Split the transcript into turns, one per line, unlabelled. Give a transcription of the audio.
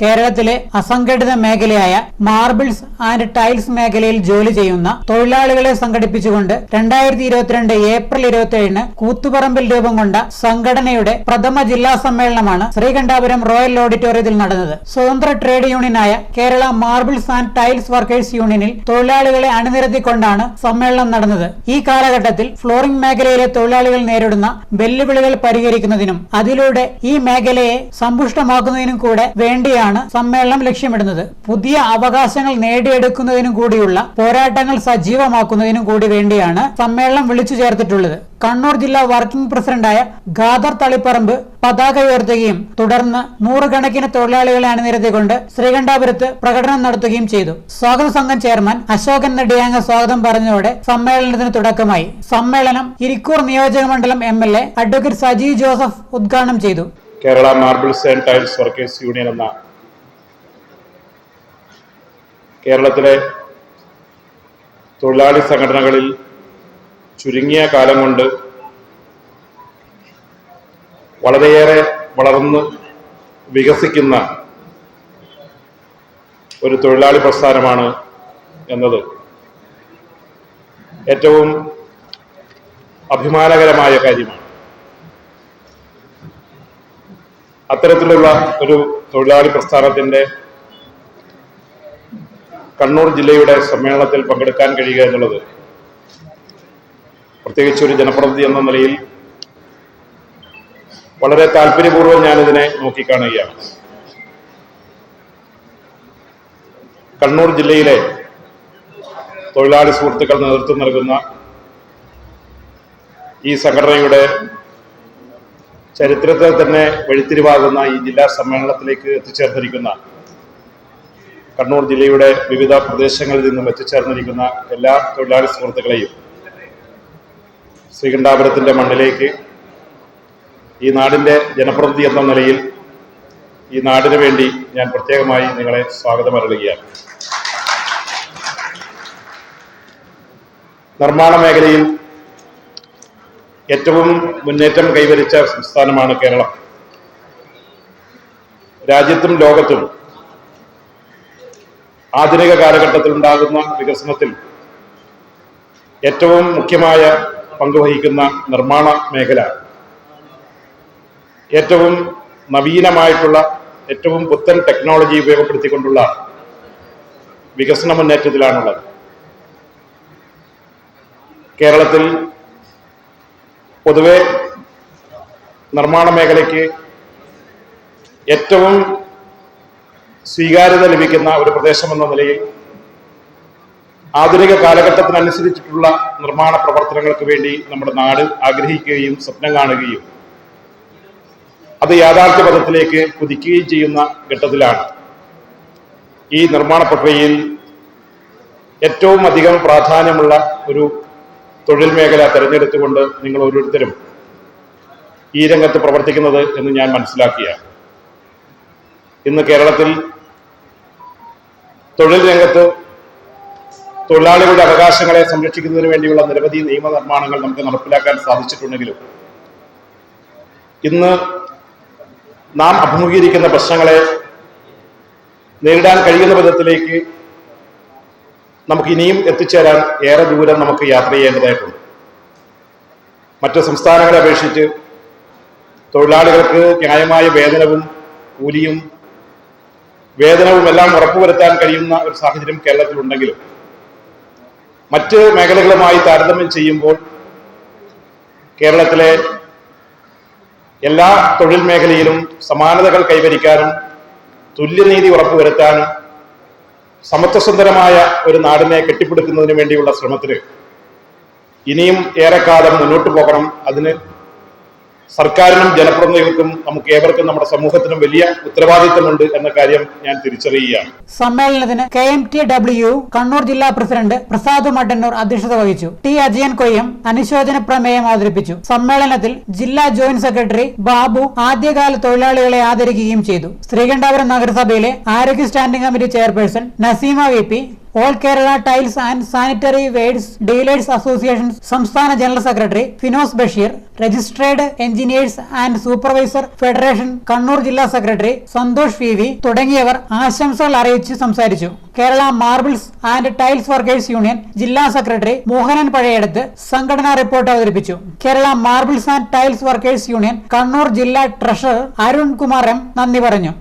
കേരളത്തിലെ അസംഘടിത മേഖലയായ മാർബിൾസ് ആൻഡ് ടൈൽസ് മേഖലയിൽ ജോലി ചെയ്യുന്ന തൊഴിലാളികളെ സംഘടിപ്പിച്ചുകൊണ്ട് രണ്ടായിരത്തി ഇരുപത്തിരണ്ട് ഏപ്രിൽ ഇരുപത്തി ഏഴിന് കൂത്തുപറമ്പിൽ രൂപം കൊണ്ട സംഘടനയുടെ പ്രഥമ ജില്ലാ സമ്മേളനമാണ് ശ്രീകണ്ഠാപുരം റോയൽ ഓഡിറ്റോറിയത്തിൽ നടന്നത്. സ്വതന്ത്ര trade യൂണിയനായ Kerala marbles and tiles workers യൂണിയനിൽ തൊഴിലാളികളെ അണിനിരത്തിക്കൊണ്ടാണ് സമ്മേളനം നടന്നത്. ഈ കാലഘട്ടത്തിൽ ഫ്ലോറിംഗ് മേഖലയിലെ തൊഴിലാളികൾ നേരിടുന്ന വെല്ലുവിളികൾ പരിഹരിക്കുന്നതിനും അതിലൂടെ ഈ മേഖലയെ സമ്പുഷ്ടമാക്കുന്നതിനും കൂടെ വേണ്ടിയാണ് സമ്മേളനം ലക്ഷ്യമിടുന്നത്. പുതിയ അവകാശങ്ങൾ നേടിയെടുക്കുന്നതിനും കൂടിയുള്ള പോരാട്ടങ്ങൾ സജീവമാക്കുന്നതിനും കൂടി വേണ്ടിയാണ് സമ്മേളനം വിളിച്ചു ചേർത്തിട്ടുള്ളത്. കണ്ണൂർ ജില്ലാ വർക്കിംഗ് പ്രസിഡന്റായ ഖാദർ തളിപ്പറമ്പ് പതാക ഉയർത്തുകയും തുടർന്ന് നൂറുകണക്കിന് തൊഴിലാളികളെ അണിനിരത്തിക്കൊണ്ട് ശ്രീകണ്ഠാപുരത്ത് പ്രകടനം നടത്തുകയും ചെയ്തു. സ്വാഗത സംഘം ചെയർമാൻ അശോകൻ നെടിയാങ്ങ സ്വാഗതം പറഞ്ഞതോടെ സമ്മേളനത്തിന് തുടക്കമായി. സമ്മേളനം ഇരിക്കൂർ നിയോജക മണ്ഡലം M L A advocate Saji Joseph ഉദ്ഘാടനം ചെയ്തു.
Kerala marbles and tiles workers union എന്ന കേരളത്തിലെ തൊഴിലാളി സംഘടനകളിൽ ചുരുങ്ങിയ കാലം കൊണ്ട് വളരെയേറെ വളർന്ന് വികസിക്കുന്ന ഒരു തൊഴിലാളി പ്രസ്ഥാനമാണ് എന്നത് ഏറ്റവും അഭിമാനകരമായ കാര്യമാണ്. അത്തരത്തിലുള്ള ഒരു തൊഴിലാളി പ്രസ്ഥാനത്തിന്റെ കണ്ണൂർ ജില്ലയുടെ സമ്മേളനത്തിൽ പങ്കെടുക്കാൻ കഴിയുക എന്നുള്ളത് പ്രത്യേകിച്ച് ഒരു ജനപ്രതിനിധി എന്ന നിലയിൽ വളരെ താല്പര്യപൂർവം ഞാനിതിനെ നോക്കിക്കാണുകയാണ്. കണ്ണൂർ ജില്ലയിലെ തൊഴിലാളി സുഹൃത്തുക്കൾ നേതൃത്വം നൽകുന്ന ഈ സംഘടനയുടെ ചരിത്രത്തെ തന്നെ വഴിത്തിരിവാകുന്ന ഈ ജില്ലാ സമ്മേളനത്തിലേക്ക് എത്തിച്ചേർന്നിരിക്കുന്ന കണ്ണൂർ ജില്ലയുടെ വിവിധ പ്രദേശങ്ങളിൽ നിന്നും എത്തിച്ചേർന്നിരിക്കുന്ന എല്ലാ തൊഴിലാളി സുഹൃത്തുക്കളെയും ശ്രീകണ്ഠാപുരത്തിന്റെ മണ്ണിലേക്ക് ഈ നാടിന്റെ ജനപ്രതിനിധി എന്ന നിലയിൽ ഈ നാടിനു വേണ്ടി ഞാൻ പ്രത്യേകമായി നിങ്ങളെ സ്വാഗതം അറിയുകയാണ് നിർമ്മാണ മേഖലയിൽ ഏറ്റവും മുന്നേറ്റം കൈവരിച്ച സംസ്ഥാനമാണ് കേരളം. രാജ്യത്തും ലോകത്തും ആധുനിക കാലഘട്ടത്തിൽ ഉണ്ടാകുന്ന വികസനത്തിൽ ഏറ്റവും മുഖ്യമായ പങ്കുവഹിക്കുന്ന നിർമ്മാണ മേഖല. ഏറ്റവും നവീനമായിട്ടുള്ള ഏറ്റവും പുത്തൻ ടെക്നോളജി ഉപയോഗപ്പെടുത്തിക്കൊണ്ടുള്ള വികസന മുന്നേറ്റത്തിലാണുള്ളത്. കേരളത്തിൽ പൊതുവെ നിർമ്മാണ മേഖലയ്ക്ക് ഏറ്റവും സ്വീകാര്യത ലഭിക്കുന്ന ഒരു പ്രദേശമെന്ന നിലയിൽ ആധുനിക കാലഘട്ടത്തിനനുസരിച്ചിട്ടുള്ള നിർമ്മാണ പ്രവർത്തനങ്ങൾക്ക് വേണ്ടി നമ്മുടെ നാട് ആഗ്രഹിക്കുകയും സ്വപ്നം കാണുകയും അത് യാഥാർത്ഥ്യ പദത്തിലേക്ക് കുതിക്കുകയും ചെയ്യുന്ന ഘട്ടത്തിലാണ്. ഈ നിർമ്മാണ പ്രക്രിയയിൽ ഏറ്റവും അധികം പ്രാധാന്യമുള്ള ഒരു തൊഴിൽ മേഖല തിരഞ്ഞെടുത്തുകൊണ്ട് നിങ്ങൾ ഓരോരുത്തരും ഈ രംഗത്ത് പ്രവർത്തിക്കുന്നത് എന്ന് ഞാൻ മനസ്സിലാക്കിയാണ്. ഇന്ന് കേരളത്തിൽ തൊഴിൽ രംഗത്ത് തൊഴിലാളികളുടെ അവകാശങ്ങളെ സംരക്ഷിക്കുന്നതിന് വേണ്ടിയുള്ള നിരവധി നിയമനിർമ്മാണങ്ങൾ നമുക്ക് നടപ്പിലാക്കാൻ സാധിച്ചിട്ടുണ്ടെങ്കിലും ഇന്ന് നാം അഭിമുഖീകരിക്കുന്ന പ്രശ്നങ്ങളെ നേരിടാൻ കഴിയുന്ന വിധത്തിലേക്ക് നമുക്ക് ഇനിയും എത്തിച്ചേരാൻ ഏറെ ദൂരം നമുക്ക് യാത്ര ചെയ്യേണ്ടതായിട്ടുണ്ട്. മറ്റ് സംസ്ഥാനങ്ങളെ അപേക്ഷിച്ച് തൊഴിലാളികൾക്ക് ന്യായമായ വേതനവും കൂലിയും വേതനവും എല്ലാം ഉറപ്പുവരുത്താൻ കഴിയുന്ന ഒരു സാഹചര്യം കേരളത്തിലുണ്ടെങ്കിലും മറ്റ് മേഖലകളുമായി താരതമ്യം ചെയ്യുമ്പോൾ കേരളത്തിലെ എല്ലാ തൊഴിൽ മേഖലയിലും സമാനതകൾ കൈവരിക്കാനും തുല്യനീതി ഉറപ്പുവരുത്താനും സമത്വസുന്ദരമായ ഒരു നാടിനെ കെട്ടിപ്പടുക്കുന്നതിന് വേണ്ടിയുള്ള ശ്രമത്തിന് ഇനിയും ഏറെക്കാലം മുന്നോട്ട് പോകണം. അതിന് സർക്കാരിനും ജനപ്രതിനിധികൾക്കും നമുക്ക് ഏവർക്കും നമ്മുടെ സമൂഹത്തിനും വലിയ ഉത്തരവാദിത്തമുണ്ട് എന്ന കാര്യം ഞാൻ തിരിച്ചറിയുകയാണ്.
സമ്മേളനത്തിന് K M T W Kannur ജില്ലാ പ്രസിഡന്റ് പ്രസാദ് മട്ടന്നൂർ അധ്യക്ഷത വഹിച്ചു. ടി അജയൻ കൊയ്യം അനുശോചന പ്രമേയം അവതരിപ്പിച്ചു. സമ്മേളനത്തിൽ ജില്ലാ ജോയിന്റ് സെക്രട്ടറി ബാബു ആദ്യകാല തൊഴിലാളികളെ ആദരിക്കുകയും ചെയ്തു. ശ്രീകണ്ഠാപുരം നഗരസഭയിലെ ആരോഗ്യ standing committee chairperson Naseema V all Kerala tiles and sanitary wares dealers association സംസ്ഥാന general secretary Finos Basheer registered engineers and supervisor federation Kannur ജില്ലാ സെക്രട്ടറി സന്തോഷ് വി വി തുടങ്ങിയവർ ആശംസകൾ അറിയിച്ച് സംസാരിച്ചു. Kerala marbles and tiles workers union ജില്ലാ secretary Mohanan Pazhayadath സംഘടനാ report അവതരിപ്പിച്ചു. Kerala marbles and tiles workers union Kannur ജില്ലാ ട്രഷറർ അരുൺ കുമാർ എം നന്ദി പറഞ്ഞു.